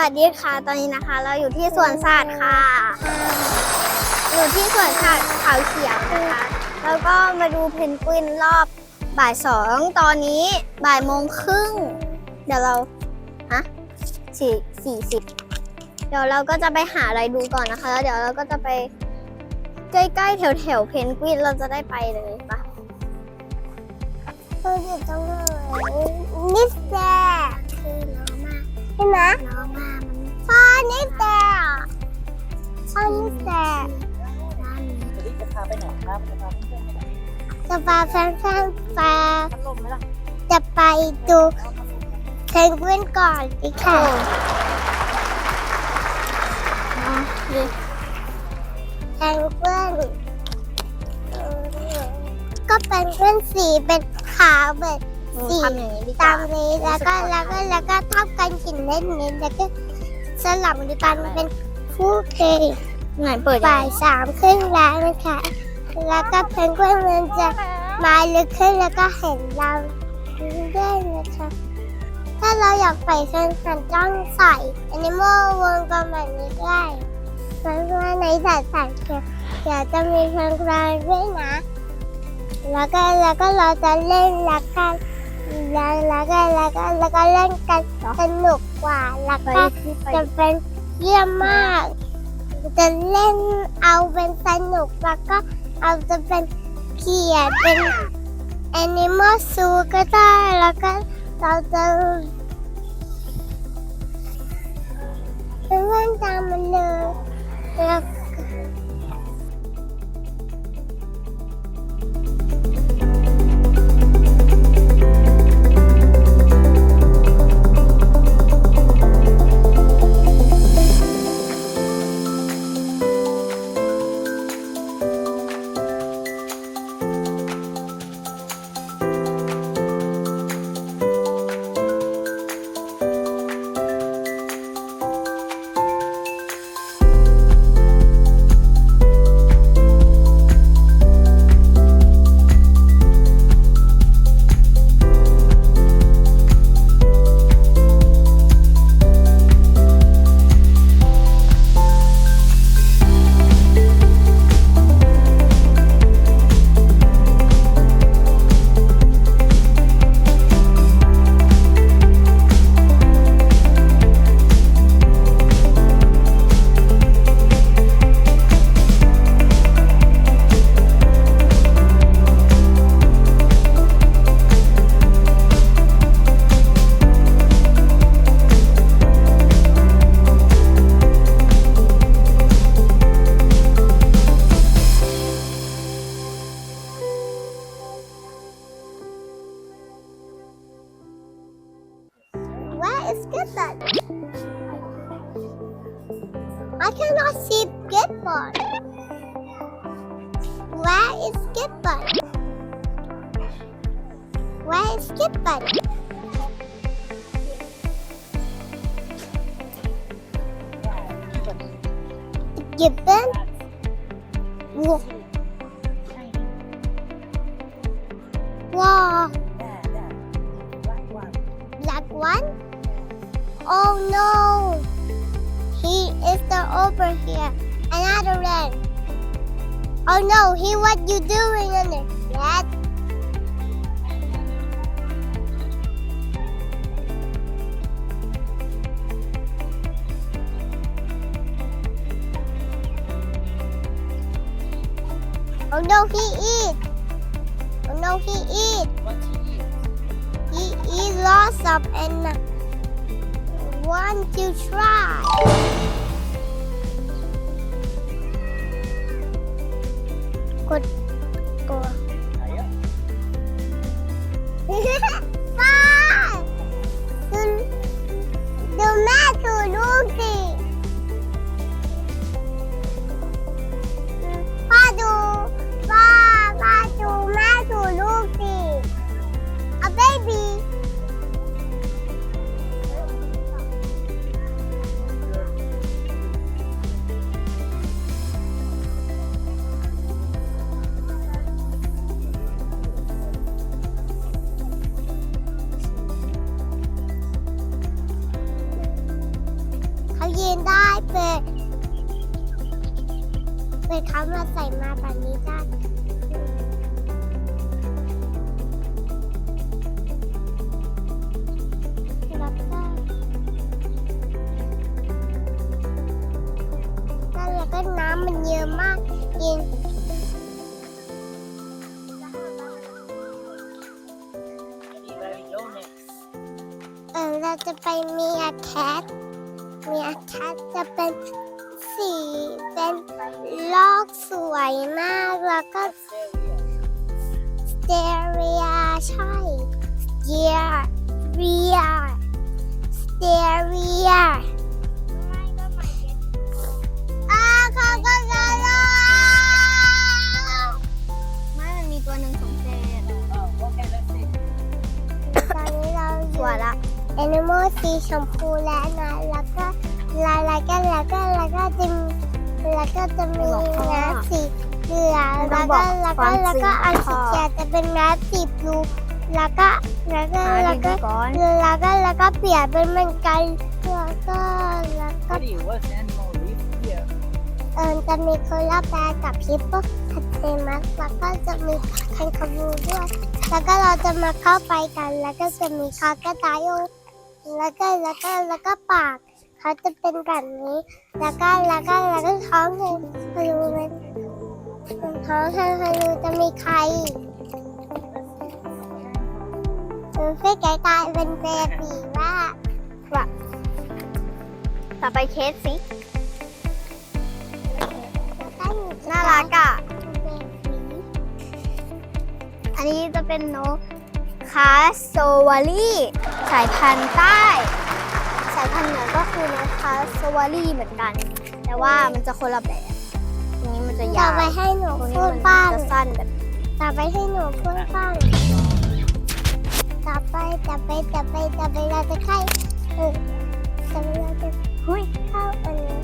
วัสดีค่ะ ตอนนี้นะคะ เราอยู่ที่สวนสัตว์ค่ะ อยู่ที่สวนสัตว์เขาเขียวนะคะ แล้วก็มาดูเพนกวินรอบบ่ายสองตอนนี้บ่ายโมงครึ่ง เดี๋ยวเราฮะสี่สี่สิบเดี๋ยวเราก็จะไปหาอะไรดูก่อนนะคะ แล้วเดี๋ยวเราก็จะไปใกล้ๆแถวๆเพนกวินเราจะได้ไปเลยปะเราอยู่ตรงไหนนิสแตคือน้องมา ใช่ไหมน้องมานพ่อนิสแตพ่อนิสแตวันนี้จะพาไปไหนครับจะพาเพื่อนไปไหนจะพาแฟนๆไปลมไหมล่ะจะไปดูเพนกวินก่อนดิค่ะเพนกวินก็เป็นเพื่อนสีเป็นขาวแบบ สีตามนี้แล้วก็แล้วก็แล้วก็ทับกันกินเล่นนี้แล้วก็สลับกันเป็นคู่เพลงไหนเปิดบ่ายสามครึ่งแล้วนะคะแล้วก็เพนกวินมันจะมาลึกขึ้นแล้วก็เห็นเราด้วยนะคะ ถ้าเราอยากไปเส้นสันต้องใส่แอนิมอลวงประมาณนี้ได้เพราะว่าในสัตว์สัตว์เขียวเดี๋ยวจะมีเพลงรายด้วยนะ แล้วก็แล้วก็เราจะเล่นแล้วกัน แล้วแล้วก็แล้วก็แล้วก็เล่นกันสนุกกว่าแล้วก็จะเป็นเยี่ยมมาก จะเล่นเอาเป็นสนุกแล้วก็เอาจะเป็นเขียนเป็น Animal Zoo ก็ได้แล้วก็เราจะเป็นเล่นตามมันเลยแล้ว I cannot see Gibbon. Where is Gibbon? Where is Gibbon? Gibbon? Whoa. Whoa. Black one? Oh no! over here another end. Oh no, he what you doing in there, Dad? Oh no, he eat. Oh no, he eat. What he eat? He eat lots of and want to try. what ยืนได้เปิดเปิดเขามาใส่มาแบบนี้ได้แล้วก็นั่นแล้วก็น้ำมันเยอะมากยิน Ready, where we go next? เออเราจะไปเมียแคท แล้วก็จะมีน้ำสีเหลืองแล้วก็แล้วก็แล้วก็อันสีแก่จะเป็นน้ำสีบลูแล้วก็แล้วก็แล้วก็แล้วก็แล้วก็เปลี่ยนเป็นเหมือนกันแล้วก็แล้วก็ Ready, what's animal live here? เออจะมีโคลาแบร์กับฮิปโปคัตเตมัสแล้วก็จะมีคันคาบูด้วย แล้วก็เราจะมาเข้าไปกัน แล้วก็จะมีคากระต่ายแล้วก็แล้วก็แล้วก็ปาก เขาจะเป็นแบบนี้ แล้วก็แล้วก็แล้วก็ท้องคือฮารูเป็นท้องฮารูจะมีใครเออพี่ไก่ตายเป็นเบบีว่าว่าต่อไปเคสสิ น่ารักอะ อันนี้จะเป็นนกคาโซวารีสายพันธุ์ใต้ สายพันธุ์เหนือก็คือนกคาโซวารีเหมือนกัน แต่ว่ามันจะคนละแบบ ตรงนี้มันจะต่อยาวไปให้หนูตรงนี้พูดมันบ้างจะสั้นแบบต่อไปให้หนูพูดบ้างต่อไปต่อไปต่อไปต่อไปเราจะใกล้เออต่อไปเราจะหุ้ยเข้าอันนี้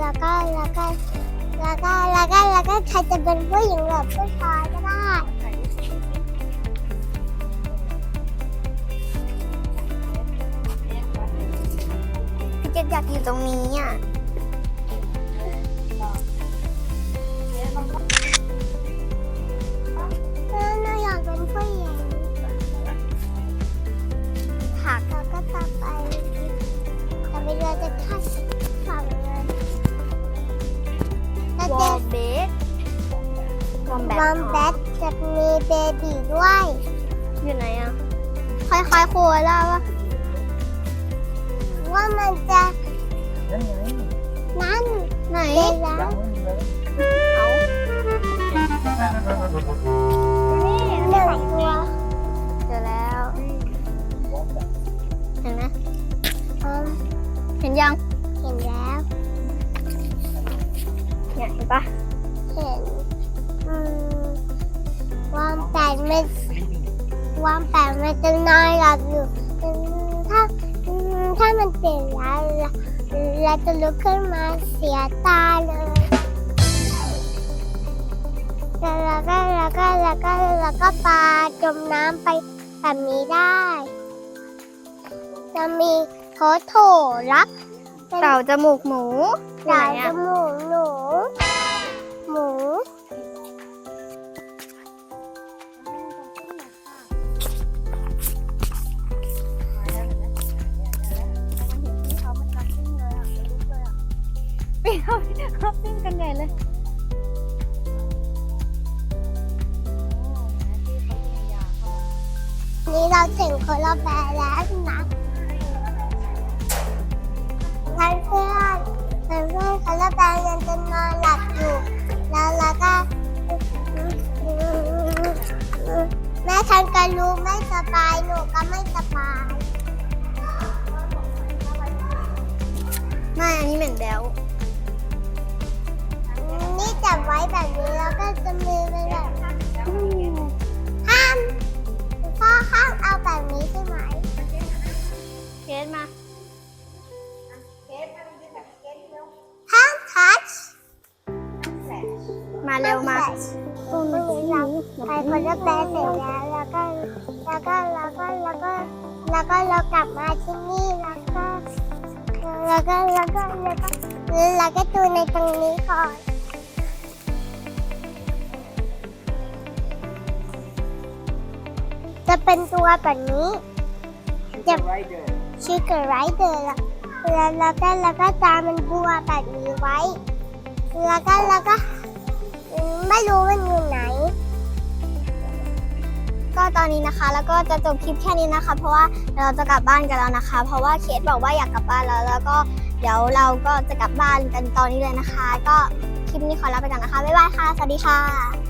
แล้วก็แล้วก็แล้วก็แล้วก็แล้วก็ใครจะเป็นผู้หญิงหรือผู้ชายก็ได้พี่ เกดอยากอยู่ตรงนี้อะเออหนูอยากเป็นผู้หญิงผักแล้วก็ต่อไปต่อไปเราจะคัดฝั่งเลยแล้ววอจะลเบสวอมแบวอมแบทจะมีเบบีด้วย อยู่ไหนอะคล้ายๆโคอาล่าวะว่า มันจะ Yan, yan. นั่นไหนเด็กแล้ว That one, right? เอาหนึ่งตัวเจอแล้ว Wombat. เห็นไหมอืมเห็นยังเห็นแล้วเนี่ยเห็นปะเห็นอืมวามแปดมัน Sleeping. วามแปดมันจะนอนหลับอยู่อืมถ้าอืม ถ้ามันตื่นแล้วเราเราจะลุกขึ้นมาเสียตาเลยแล้วก็แล้วก็แล้วก็แล้วก็ปลาจมน้ำไปแบบนี้ได้จะมีโถโถรักเป็นเต่าจมูกหมูอยู่สาไหนยจอะมูกหนู เขาเขาปิ้งกันใหญ่เลยนี่เราถึงโคลาแบร์แล้วนะเพื่อนเพื่อนเพื่อนเพื่อนโคลาแบร์ยังจะนอนหลับอยู่ แล้วแล้วก็แม่ฉันก็รู้ไม่สบาย หนูก็ไม่สบาย ไม่อันนี้เหม็นแบวนี่ จับไว้แบบนี้แล้วก็จะมือไปแบบห้ามพ่อห้ามเอาแบบนี้ใช่ไหมเคสมาห้ามทัชมาเร็วมาตรงนี้เราไปคนละแปลเสร็จแล้วแล้วก็แล้วก็แล้วก็แล้วก็แล้วก็เรากลับมาที่นี่แล้วก็แล้วก็แล้วก็แล้วก็แล้วก็ดูในตรงนี้ก่อน จะเป็นตัวแบบนี้จะชื่อเกิดไรเดอร์แล้วแล้วก็แล้วก็ตามันบัวแบบนี้ไว้ แล้วก็แล้วก็ไม่รู้มันอยู่ไหน ก็ตอนนี้นะคะ แล้วก็จะจบคลิปแค่นี้นะคะ เพราะว่าเราจะกลับบ้านกันแล้วนะคะ เพราะว่าเคสบอกว่าอยากกลับบ้านแล้ว แล้วก็เดี๋ยวเราก็จะกลับบ้านกันตอนนี้เลยนะคะ ก็คลิปนี้ขอลาไปก่อนนะคะบ๊ายบายค่ะสวัสดีค่ะ